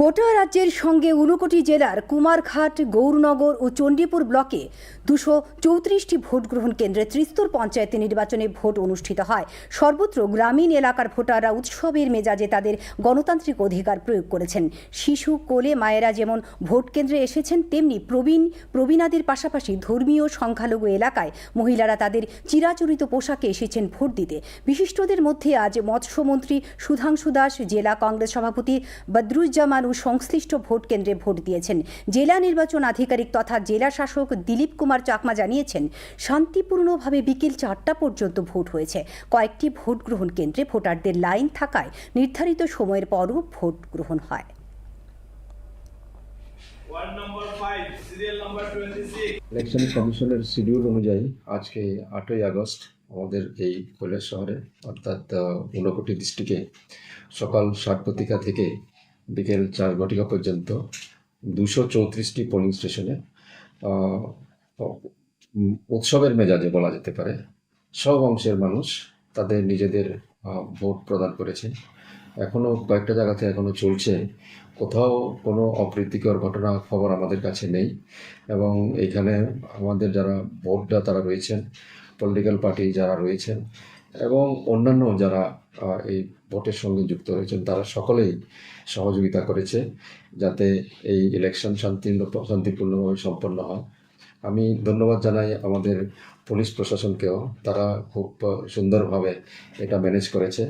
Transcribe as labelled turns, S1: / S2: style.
S1: গোটা রাজ্যের সঙ্গে ঊনকোটি জেলার কুমারঘাট, গৌরনগর ও চণ্ডীপুর ব্লকে দুশো চৌত্রিশটি ভোট গ্রহণ কেন্দ্রে ত্রিস্তর পঞ্চায়েত নির্বাচনে ভোট অনুষ্ঠিত হয়। সর্বত্র গ্রামীণ এলাকার ভোটাররা উৎসবের মেজাজে তাদের গণতান্ত্রিক অধিকার প্রয়োগ করেছেন। শিশু, কোলে মায়েরা যেমন ভোট কেন্দ্রে এসেছেন, তেমনি প্রবীণ, প্রবীণাদের পাশাপাশি ধর্মীয় সংখ্যালঘু এলাকায় মহিলারা তাদের চিরাচরিত পোশাকে এসেছেন ভোট দিতে। বিশিষ্টদের মধ্যে আজ মৎস্যমন্ত্রী সুধাংশু দাস, জেলা কংগ্রেস সভাপতি বদরুজ্জামান ও সংশ্লিষ্ট ভোট কেন্দ্রে ভোট দিয়েছেন। জেলা নির্বাচন আধিকারিক তথা জেলা শাসক দিলীপ কুমার চাকমা জানিয়েছেন শান্তিপূর্ণভাবে বিকেল চারটা পর্যন্ত ভোট হয়েছে। কয়েকটি ভোট গ্রহণ কেন্দ্রে ভোটারদের লাইন থাকায় নির্ধারিত সময়ের পরও ভোট গ্রহণ হয়.
S2: ইলেকশন কমিশনের শিডিউল অনুযায়ী আজকে আটই আগস্ট আমাদের এই কৈলাস শহরে অর্থাৎ ঊনকোটি ডিস্ট্রিক্টে সকাল সাত থেকে বিকেল চার ঘটিকা পর্যন্ত দুশো চৌত্রিশটি পোলিং স্টেশনে উৎসবের মেজাজে বলা যেতে পারে, সব অংশের মানুষ তাদের নিজেদের ভোট প্রদান করেছে এখনও কয়েকটা জায়গাতে এখনও চলছে। কোথাও কোনো অপ্রীতিকর ঘটনা খবর আমাদের কাছে নেই এবং এখানে আমাদের যারা ভোটটা তারা রয়েছেন পলিটিক্যাল পার্টি যারা রয়েছেন এবং অন্যান্য যারা এই ভোটের সঙ্গে যুক্ত রয়েছেন, তারা সকলেই সহযোগিতা করেছে যাতে এই ইলেকশন শান্তি শান্তিপূর্ণভাবে সম্পন্ন হয়। আমি ধন্যবাদ জানাই আমাদের পুলিশ প্রশাসনকেও। তারা খুব সুন্দরভাবে এটা ম্যানেজ করেছে।